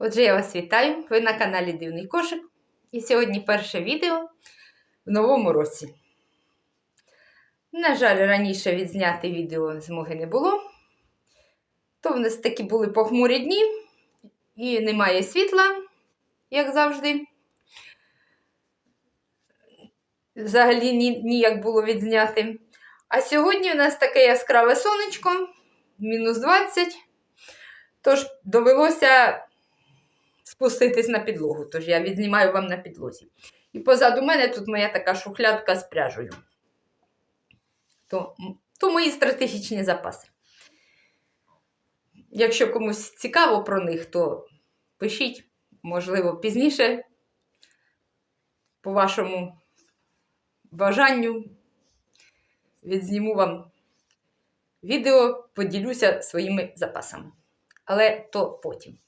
Отже, я вас вітаю. Ви на каналі Дивний Кошик. І сьогодні перше відео в новому році. На жаль, раніше відзняти відео змоги не було. То в нас такі були похмурі дні, і немає світла, як завжди. Взагалі ніяк було відзняти. А сьогодні у нас таке яскраве сонечко, мінус 20. Тож довелося спуститись на підлогу. Тож я відзнімаю вам на підлозі. І позаду мене тут моя така шухлядка з пряжею. То, то мої стратегічні запаси. Якщо комусь цікаво про них, то пишіть, можливо, пізніше, по вашому бажанню, відзніму вам відео, поділюся своїми запасами. Але то потім.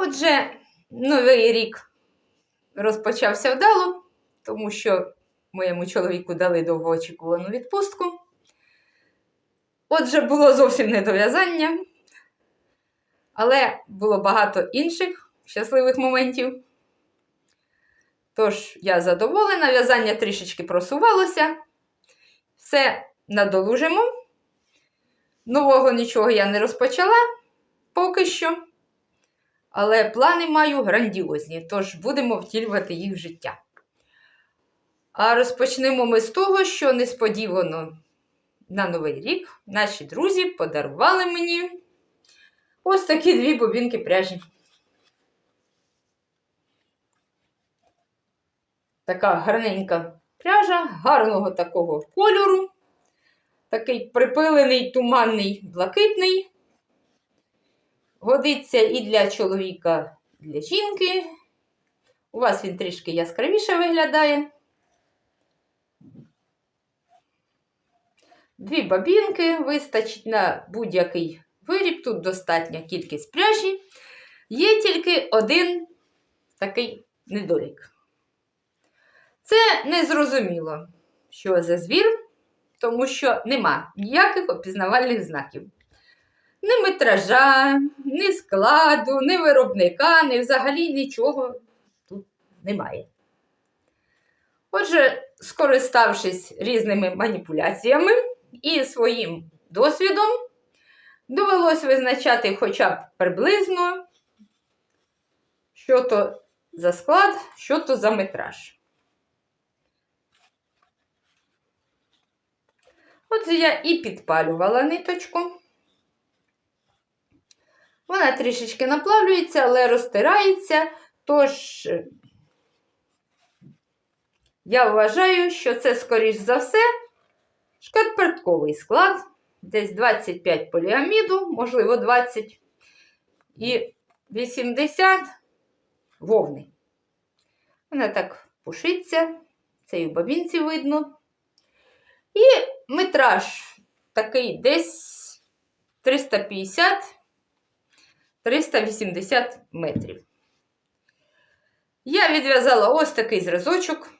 Отже, новий рік розпочався вдало, тому що моєму чоловіку дали довгоочікувану відпустку. Отже, було зовсім не до в'язання, але було багато інших щасливих моментів. Тож, я задоволена, в'язання трішечки просувалося. Все надолужимо. Нового нічого я не розпочала поки що. Але плани маю грандіозні, тож будемо втілювати їх в життя. А розпочнемо ми з того, що несподівано на Новий рік наші друзі подарували мені ось такі дві бобінки пряжі. Така гарненька пряжа, гарного такого кольору. Такий припилений, туманний, блакитний. Годиться і для чоловіка, і для жінки. У вас він трішки яскравіше виглядає. Дві бабінки вистачить на будь-який виріб. Тут достатня кількість пряжі. Є тільки один такий недолік. Це незрозуміло, що за звір, тому що нема ніяких опізнавальних знаків. Ні метража, ні складу, ні виробника, ні взагалі нічого тут немає. Отже, скориставшись різними маніпуляціями і своїм досвідом, довелось визначати хоча б приблизно, що то за склад, що то за метраж. Отже, я і підпалювала ниточку. Вона трішечки наплавлюється, але розтирається. Тож, я вважаю, що це, скоріш за все, шкарпетковий склад. Десь 25 поліаміду, можливо, 20 і 80 вовни. Вона так пушиться, це і в бабінці видно. І метраж такий десь 350 380 метрів. Я відв'язала ось такий зразочок.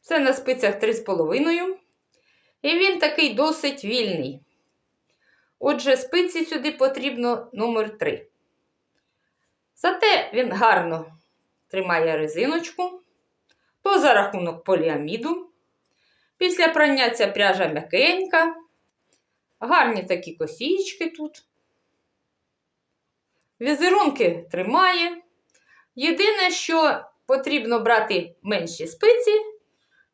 Це на спицях 3,5. І він такий досить вільний. Отже, спиці сюди потрібно номер 3. Зате він гарно тримає резиночку, то за рахунок поліаміду. Після прання ця пряжа м'якенька. Гарні такі косічки тут. Візерунки тримає. Єдине, що потрібно брати менші спиці,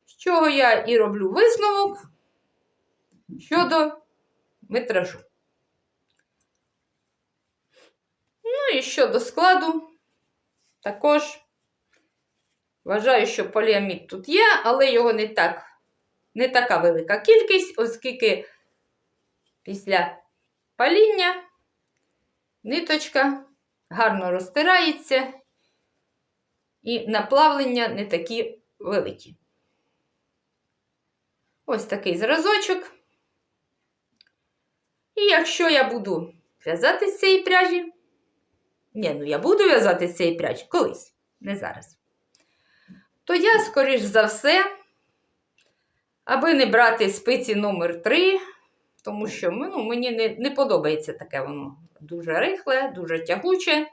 з чого я і роблю висновок щодо метражу. Ну і щодо складу, також вважаю, що поліамід тут є, але його не так, не така велика кількість, оскільки після паління ниточка гарно розтирається і наплавлення не такі великі. Ось такий зразочок. І якщо я буду в'язати з цієї пряжі, ні, ну я буду в'язати з цієї пряжі колись, не зараз, то я, скоріш за все, аби не брати спиці номер 3 тому що ну, мені не, не подобається таке воно дуже рихле, дуже тягуче,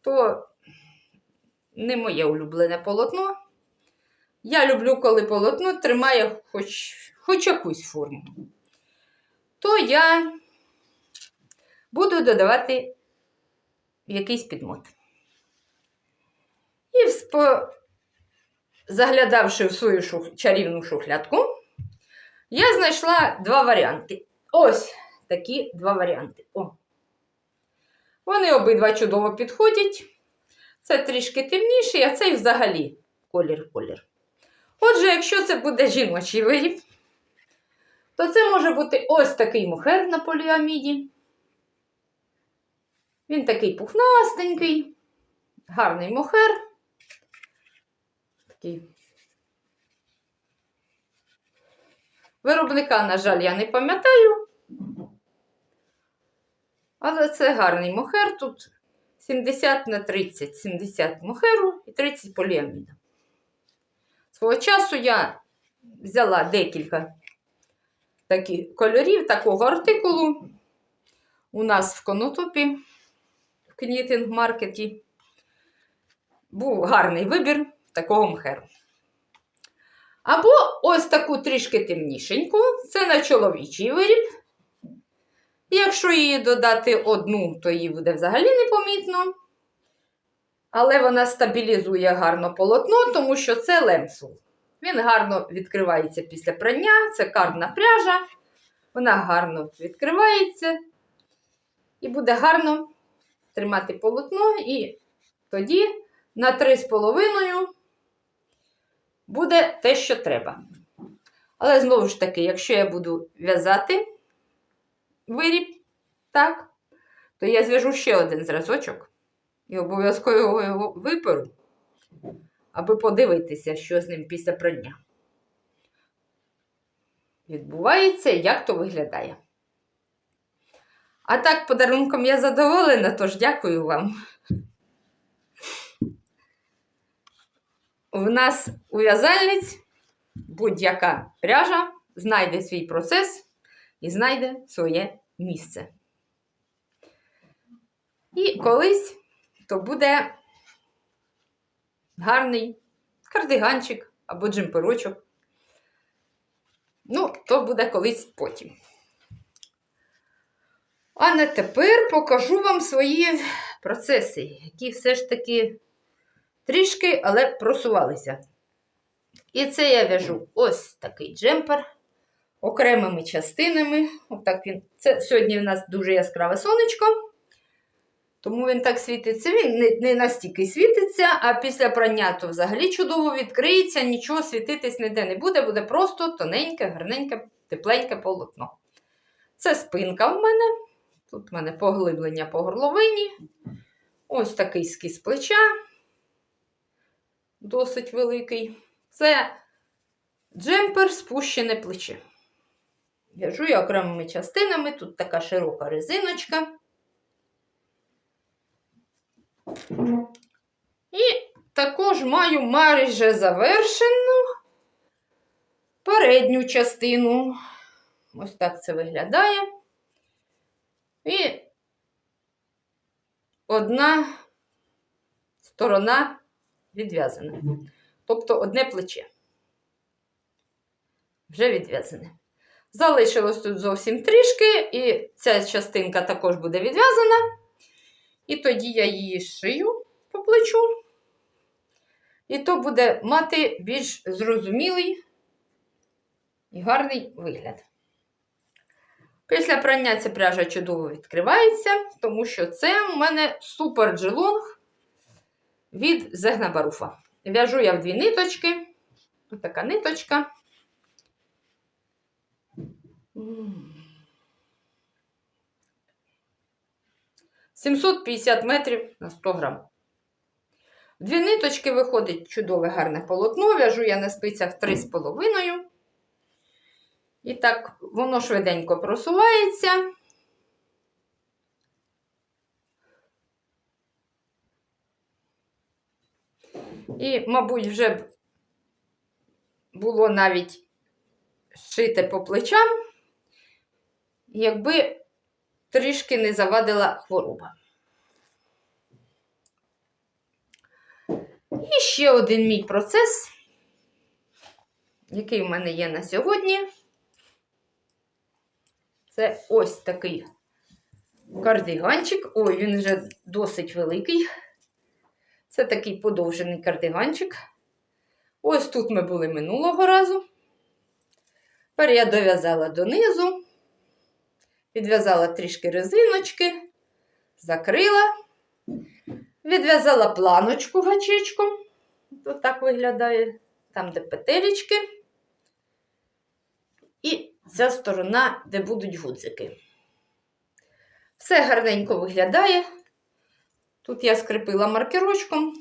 то не моє улюблене полотно. Я люблю, коли полотно тримає хоч, хоч якусь форму. То я буду додавати якийсь підмот. І заглядавши в свою шух... чарівну шухлядку, я знайшла два варіанти. Ось такі два варіанти. О. Вони обидва чудово підходять. Це трішки темніший, а цей взагалі колір-колір. Отже, якщо це буде жіночий виріб, то це може бути ось такий мухер на поліаміді. Він такий пухнастенький, гарний мохер. Такий. Виробника, на жаль, я не пам'ятаю. Але це гарний мохер. Тут 70 на 30, 70 мохеру і 30 поліаміда. Свого часу я взяла декілька таких кольорів, такого артикулу. У нас в конотопі в кнітинг-маркеті був гарний вибір такого мхеру. Або ось таку трішки темнішеньку, це на чоловічий виріб. Якщо її додати одну, то її буде взагалі непомітно. Але вона стабілізує гарно полотно, тому що це лемсул. Він гарно відкривається після прання, це кардна пряжа. Вона гарно відкривається і буде гарно тримати полотно, і тоді на 3,5 буде те, що треба. Але знову ж таки, якщо я буду в'язати виріб, так, то я зв'яжу ще один зразочок і обов'язково його виперу, аби подивитися, що з ним після прання. Відбувається, як то виглядає. А так, подарунком я задоволена, тож дякую вам. В нас у в'язальниць будь-яка пряжа знайде свій процес і знайде своє місце. І колись то буде гарний кардиганчик або джемперочок. Ну, то буде колись потім. А на тепер покажу вам свої процеси, які все ж таки трішки, але просувалися. І це я в'яжу ось такий джемпер окремими частинами. Отак він. Це Сьогодні в нас дуже яскраве сонечко, тому він так світиться. Він не, не настільки світиться, а після прання то взагалі чудово відкриється, нічого світитись ніде не буде, буде просто тоненьке, гарненьке, тепленьке полотно. Це спинка в мене. Тут в мене поглиблення по горловині. Ось такий скіз плеча, досить великий. Це джемпер спущене плече. В'яжу я окремими частинами, тут така широка резиночка. І також маю майже завершену передню частину. Ось так це виглядає. І одна сторона відв'язана. Тобто одне плече. Вже відв'язане. Залишилось тут зовсім трішки, і ця частинка також буде відв'язана. І тоді я її шию по плечу. І то буде мати більш зрозумілий і гарний вигляд. Після прання ця пряжа чудово відкривається, тому що це у мене супер джелонг від Зегна Баруфа. В'яжу я в дві ниточки. Ось така ниточка. М. 750 метрів на 100 грам. Дві ниточки виходить чудове гарне полотно. В'яжу я на спицях 3,5. І так, воно швиденько просувається. І, мабуть, вже було навіть шите по плечам. якби трішки не завадила хвороба. І ще один мій процес, який в мене є на сьогодні. Це ось такий кардиганчик. Ой, він вже досить великий. Це такий подовжений кардиганчик. Ось тут ми були минулого разу. Тепер я дов'язала донизу, підв'язала трішки резиночки, закрила, відв'язала планочку гачечком. Ось так виглядає, там, де петелечки. І ця сторона, де будуть гудзики. Все гарненько виглядає. Тут я скріпила маркерочком,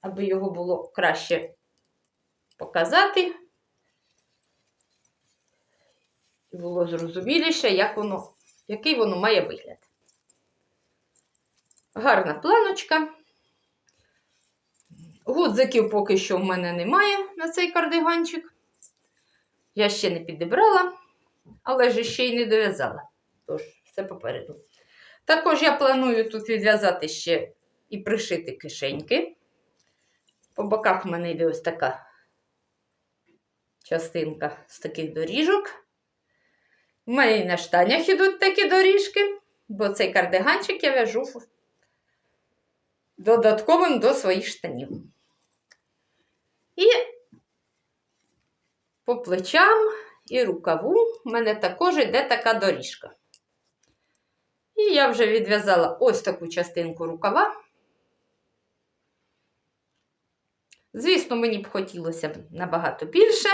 аби його було краще показати. І було зрозуміліше, як воно, який воно має вигляд. Гарна планочка. Гудзиків поки що в мене немає на цей кардиганчик. Я ще не підібрала, але ж ще й не дов'язала. Тож, все попереду. Також я планую тут відв'язати ще і пришити кишеньки. По боках в мене йде ось така частинка з таких доріжок. У мене і на штанях йдуть такі доріжки, бо цей кардиганчик я в'яжу додатковим до своїх штанів. І по плечам і рукаву в мене також йде така доріжка. І я вже відв'язала ось таку частинку рукава. Звісно, мені б хотілося б набагато більше,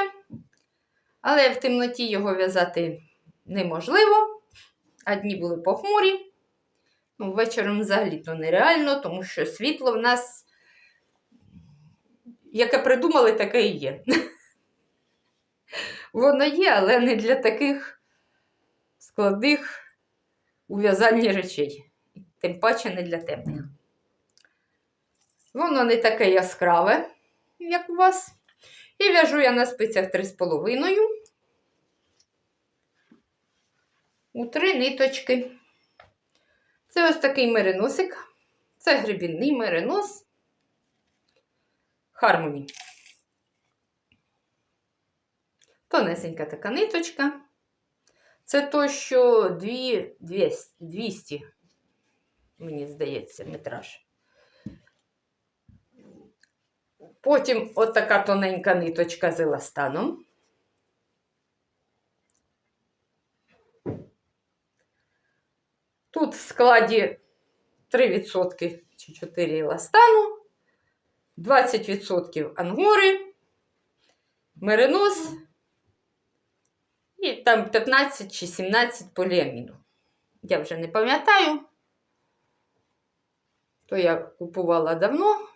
але в темноті його в'язати неможливо. А дні були похмурі. Ну, вечором взагалі то нереально, тому що світло в нас, яке придумали, таке і є. Воно є, але не для таких складних у в'язанні речей. Тим паче не для темних. Воно не таке яскраве, як у вас. І в'яжу я на спицях 3,5 у три ниточки. Це ось такий мериносик. Це грибінний меринос Harmony. Тонесенька така ниточка. Це то, що 200, 200 мені здається, метраж. Потім отака тоненька ниточка з еластаном. Тут в складі 3% чи 4 еластану, 20% ангори, меринос і там 15 чи 17 поліаміду. Я вже не пам'ятаю, то я купувала давно.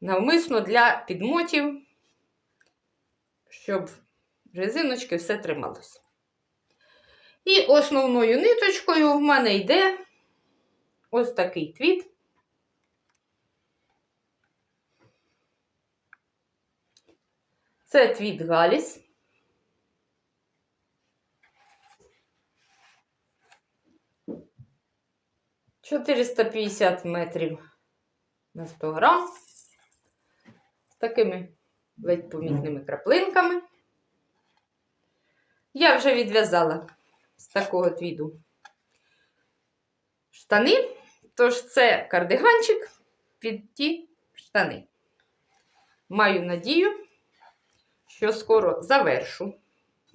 Навмисно для підмотів, щоб резиночки все трималося. І основною ниточкою в мене йде ось такий твіт. Це твіт Галіс. Чотириста п'ятдесят метрів на 100 грам. Такими ледь помітними краплинками. Я вже відв'язала з такого твіду штани, тож це кардиганчик під ті штани. Маю надію, що скоро завершу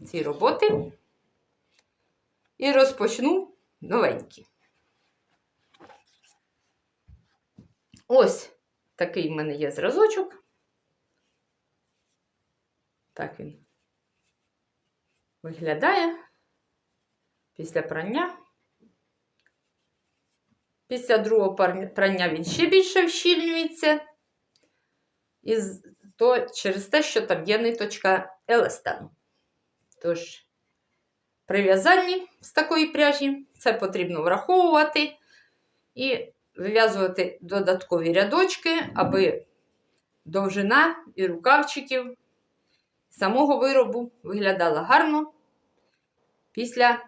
ці роботи і розпочну новенькі. Ось такий в мене є зразочок. Так він виглядає після прання. Після другого прання він ще більше вщільнюється. І то через те, що там є ниточка еластану. Тож, при в'язанні з такої пряжі це потрібно враховувати і вив'язувати додаткові рядочки, аби довжина і рукавчиків самого виробу виглядала гарно після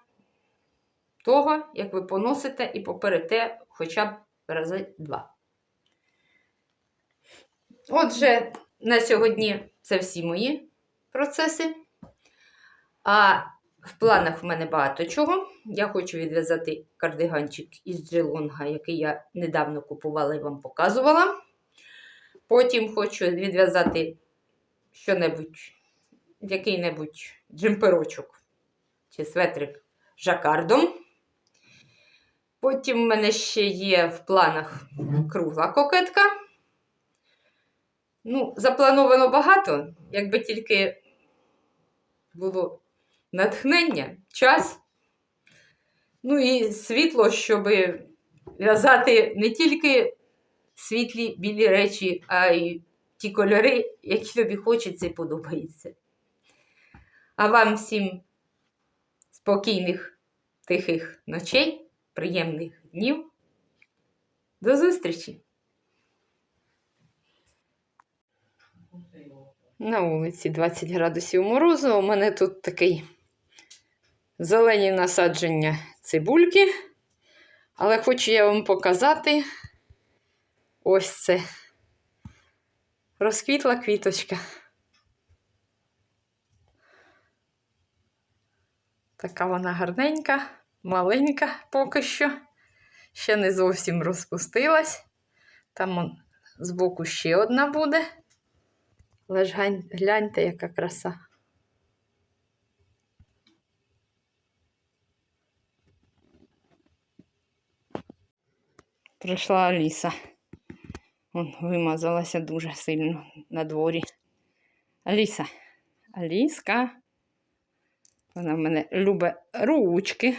того, як ви поносите і поперете хоча б рази два. Отже, на сьогодні це всі мої процеси. А в планах в мене багато чого. Я хочу відв'язати кардиганчик із джелонга, який я недавно купувала і вам показувала. Потім хочу відв'язати що-небудь, який-небудь джемперочок чи светрик жакардом. Потім в мене ще є в планах кругла кокетка. Ну, заплановано багато, якби тільки було натхнення, час, ну і світло, щоб в'язати не тільки світлі білі речі, а й ті кольори, які тобі хочеться і подобаються. А вам всім спокійних, тихих ночей, приємних днів. До зустрічі! На вулиці 20 градусів морозу. У мене тут такий зелені насадження цибульки. Але хочу я вам показати ось це. Розквітла квіточка. Така вона гарненька, маленька поки що. Ще не зовсім розпустилась. Там збоку ще одна буде. Але ж гляньте, яка краса. Прийшла Аліса. Вон, вимазалася дуже сильно на дворі. Аліса. Аліска. Вона в мене любить ручки,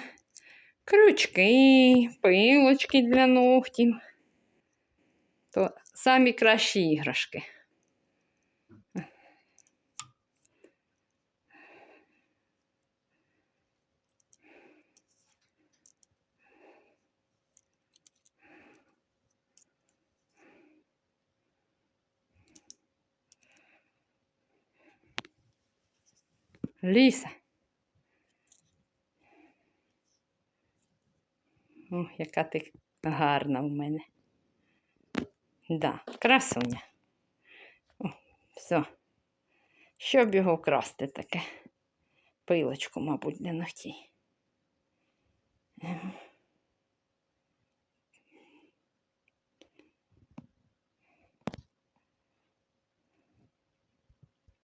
крючки, пилочки для ногтів. То самі кращі іграшки. Ліса. О, яка ти гарна в мене. Да, красуня. О, все. Щоб його вкрасти таке. Пилочку, мабуть, для ногтій. Ем.